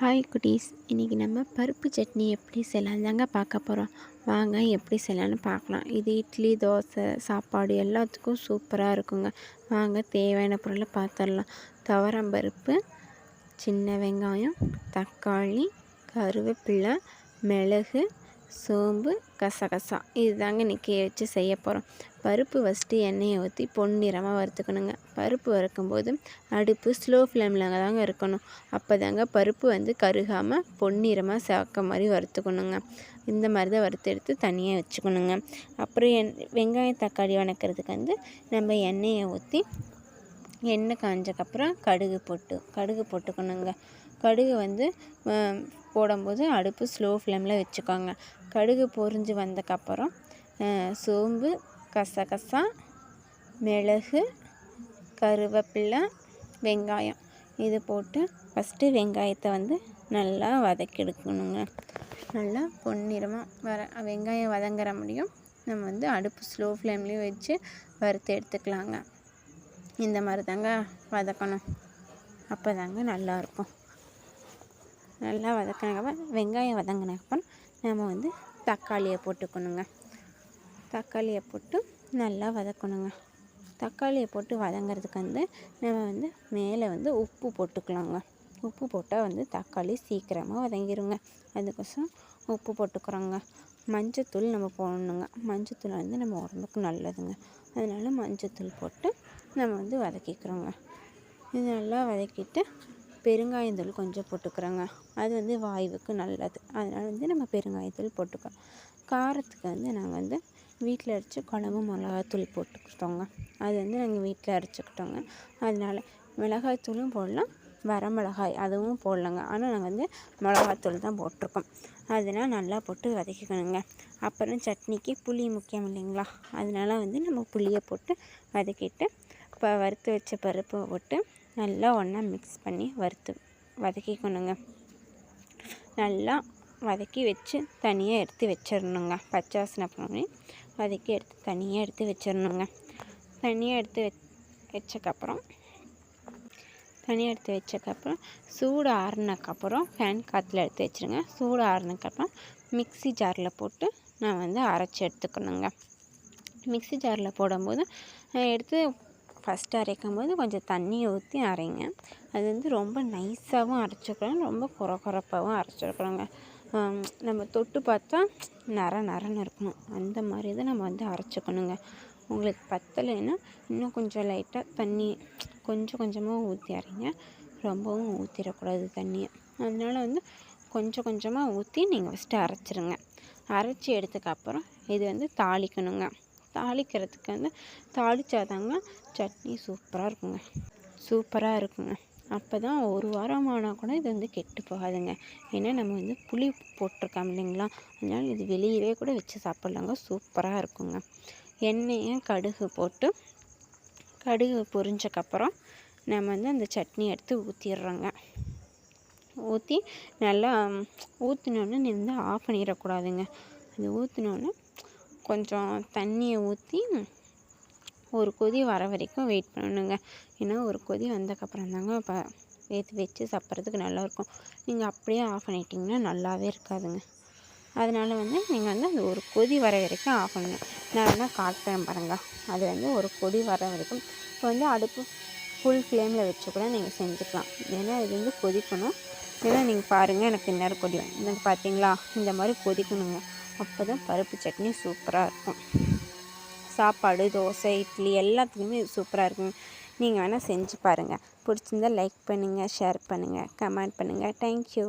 Hi குட்டீஸ் இன்றைக்கி நம்ம பருப்பு சட்னி எப்படி செய்யலாம் தாங்க பார்க்க போகிறோம் வாங்க எப்படி செய்யலான்னு பார்க்கலாம். இது இட்லி தோசை சாப்பாடு எல்லாத்துக்கும் சூப்பராக இருக்குங்க. வாங்க தேவையான பொருளை பார்த்துடலாம் துவரம் பருப்பு சின்ன வெங்காயம் தக்காளி கருவேப்பிலை மிளகு சோம்பு கசகசா. இது தாங்க இன்றைக்கி வச்சு செய்ய போகிறோம் பருப்பு ஃபஸ்ட்டு எண்ணெயை ஊற்றி பொன்னிறமாக வறுத்துக்கணுங்க. பருப்பு வறுக்கும்போது அடுப்பு ஸ்லோ ஃப்ளேமில் தாங்க இருக்கணும். அப்போ தாங்க பருப்பு வந்து கருகாமல் பொன்னிறமாக சேர்க்க மாதிரி வறுத்துக்கணுங்க. இந்த மாதிரி தான் வறுத்து எடுத்து தனியாக வச்சுக்கணுங்க. அப்புறம் என் வெங்காயம் தக்காளி வணக்கிறதுக்கு வந்து நம்ம எண்ணெயை ஊற்றி எண்ணெய் காஞ்சக்கப்புறம் கடுகு போட்டு கடுகு போட்டுக்கணுங்க. கடுகு வந்து போடும்போது அடுப்பு ஸ்லோ ஃப்ளேமில் வச்சுக்கோங்க. கடுகு பொறிஞ்சு வந்தக்கப்புறம் சோம்பு கசகசா மிளகு கருவேப்பிலை வெங்காயம். இது போட்டு ஃபஸ்ட்டு வெங்காயத்தை வந்து நல்லா வதக்கி எடுக்கணுங்க நல்லா பொன்னிறமாக வர வெங்காயம் வதங்குற முடியும். நம்ம வந்து அடுப்பு ஸ்லோ ஃப்ளேம்லேயும் வச்சு வறுத்து எடுத்துக்கலாங்க. இந்த மாதிரி தாங்க வதக்கணும். அப்போ தாங்க நல்லாயிருக்கும் நல்லா வதக்கினக்கப்புறம் வெங்காயம் வதங்கினக்கப்புறம் நம்ம வந்து தக்காளியை போட்டுக்கணுங்க. தக்காளியை போட்டு நல்லா வதக்கணுங்க. தக்காளியை போட்டு வதங்கிறதுக்கு வந்து நம்ம வந்து மேலே வந்து உப்பு போட்டுக்கலாங்க. உப்பு போட்டால் வந்து தக்காளி சீக்கிரமாக வதங்கிடுங்க அதுக்கோசரம் உப்பு போட்டுக்கிறோங்க. மஞ்சத்தூள் நம்ம போடணுங்க. மஞ்சத்தூள் வந்து நம்ம உடம்புக்கு நல்லதுங்க. அதனால் மஞ்சத்தூள் போட்டு நம்ம வந்து வதக்கிக்கிறோங்க. இது நல்லா வதக்கிட்டு பெருங்காயத்தூள் கொஞ்சம் போட்டுக்கிறோங்க. அது வந்து வாயுவுக்கு நல்லது. அதனால் வந்து நம்ம பெருங்காயத்தூள் போட்டுக்கிறோம். காரத்துக்கு வந்து நாங்கள் வந்து வீட்டில் அரைச்சி குழம்பு மிளகாத்தூள் போட்டுக்கிட்டோங்க. அது வந்து நாங்கள் வீட்டில் அரைச்சிக்கிட்டோங்க. அதனால் மிளகாய்த்தூளும் போடலாம். வரமிளகாய் அதுவும் போடலங்க. ஆனால் நாங்கள் வந்து மிளகாத்தூள் தான் போட்டிருக்கோம். அதனால் நல்லா போட்டு வதக்கிக்கணுங்க. அப்புறம் சட்னிக்கு புளி முக்கியம் இல்லைங்களா? அதனால வந்து நம்ம புளியை போட்டு வதக்கிட்டு இப்போ வறுத்து வச்ச பருப்பை போட்டு நல்லா ஒன்றா மிக்ஸ் பண்ணி வறுத்து வதக்கிக்கணுங்க. நல்லா வதக்கி வச்சு தனியாக எடுத்து வச்சிடணுங்க. பச்சை வாசனை பண்ணி வதக்கி எடுத்து தனியாக எடுத்து வச்சிடணுங்க. தனியாக எடுத்து வச் வச்சக்கப்புறம் தனியாக எடுத்து வச்சக்கப்புறம் சூடு ஆறுனக்கப்புறம் ஃபேன் காற்றுல எடுத்து வச்சுருங்க. சூடு ஆறுனக்கப்புறம் மிக்சி ஜாரில் போட்டு நான் வந்து அரைச்சி எடுத்துக்கணுங்க. மிக்சி ஜாரில் போடும்போது எடுத்து ஃபஸ்ட்டு அரைக்கும் போது கொஞ்சம் தண்ணியை ஊற்றி அரைங்க. அது வந்து ரொம்ப நைஸாகவும் அரைச்சிக்கணும். ரொம்ப குற குறப்பாகவும் அரைச்சிருக்கணுங்க நம்ம தொட்டு பார்த்தா நர நரன்னு இருக்கணும். அந்த மாதிரி தான் நம்ம வந்து அரைச்சிக்கணுங்க. உங்களுக்கு பத்தலைன்னா இன்னும் கொஞ்சம் லைட்டாக தண்ணி கொஞ்சம் கொஞ்சமாக ஊற்றி அரைங்க. ரொம்பவும் ஊற்றிடக்கூடாது தண்ணியை. அதனால் வந்து கொஞ்சம் கொஞ்சமாக ஊற்றி நீங்கள் ஃபஸ்ட்டு அரைச்சிருங்க. அரைச்சி எடுத்ததுக்கப்புறம் இது வந்து தாளிக்கணுங்க. தாளிக்கிறதுக்கு வந்து தாளித்தாதாங்க சட்னி சூப்பராக இருக்குங்க. சூப்பராக இருக்குங்க. அப்போ தான் ஒரு வாரம் ஆனால் கூட இது வந்து கெட்டு போகாதுங்க. ஏன்னா நம்ம வந்து புளி போட்டிருக்கோம் இல்லைங்களா? அதனால் இது வெளியவே கூட வச்சு சாப்பிட்லாங்க. சூப்பராக இருக்குங்க. எண்ணெயை கடுகு போட்டு கடுகு பொரிஞ்சக்கப்புறம் நம்ம வந்து அந்த சட்னி எடுத்து ஊற்றிடுறோங்க ஊற்றி நல்லா ஊற்றினோன்னு வந்து ஆஃப் பண்ணிடக்கூடாதுங்க அது ஊற்றினோன்னு கொஞ்சம் தண்ணியை ஊற்றி ஒரு கொதி வர வரைக்கும் வெயிட் பண்ணணுங்க. ஏன்னா ஒரு கொதி வந்ததுக்கப்புறம் தாங்க இப்போ ஏற்றி வச்சு சாப்பிட்றதுக்கு நல்லாயிருக்கும் நீங்கள் அப்படியே ஆஃப் பண்ணிட்டிங்கன்னா நல்லாவே இருக்காதுங்க. அதனால் வந்து நீங்கள் வந்து அது ஒரு கொதி வர வரைக்கும் ஆஃப் பண்ணுங்க. நான் வேணால் காட்டுறேன் பாருங்க. அது வந்து ஒரு கொதி வர வரைக்கும். இப்போ வந்து அடுப்பு ஃபுல் ஃப்ளேமில் வச்சு கூட நீங்கள் செஞ்சுக்கலாம். ஏன்னா இது வந்து கொதிக்கணும். ஏன்னா நீங்கள் பாருங்கள் எனக்கு இந்நேரம் கொதி எனக்கு பார்த்தீங்களா இந்த மாதிரி கொதிக்கணுங்க. அப்போ தான் பருப்பு சட்னி சூப்பராக இருக்கும். சாப்பாடு தோசை இட்லி எல்லாத்துக்குமே சூப்பராக இருக்கும். நீங்கள் வேணால் செஞ்சு பாருங்கள் பிடிச்சிருந்தா லைக் பண்ணுங்கள் ஷேர் பண்ணுங்கள் கமெண்ட் பண்ணுங்கள் தேங்க்யூ